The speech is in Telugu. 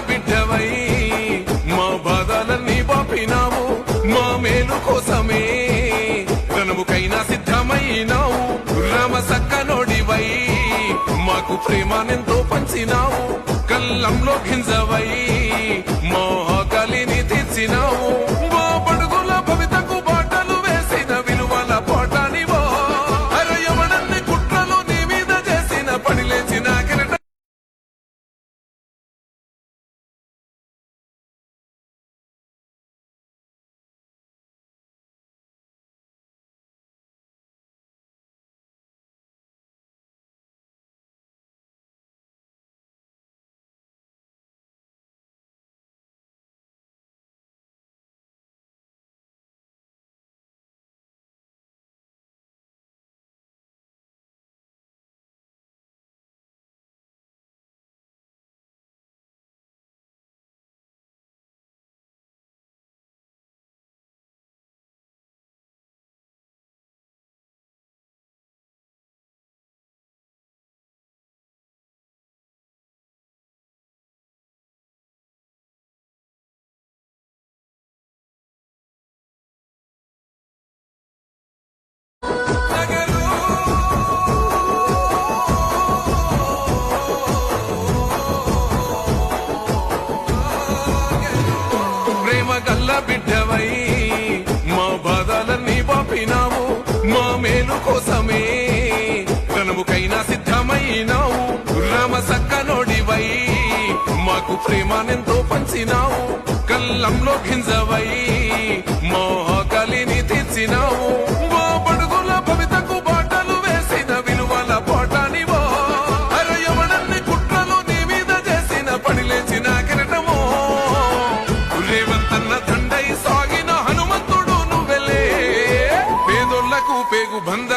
బిడ్డవై మా బాధలన్నీ పంపినావు మా మేలు కోసమే. రణముకైనా సిద్ధమైనావు రమ సక్కనోడివై మాకు ప్రేమానెంతో పంచినావు కళ్ళంలో గింజవై. పిల్ల బిడ్డవై మా బాధలన్నీ పంపినావు మా మేలు కోసమే. కనుముకైనా సిద్ధమైనావు రామ సక్కనోడివై మాకు ప్రేమానెంతో పంచినావు కళ్ళంలో గింజవై మా ಪೇಗು ಬಂದ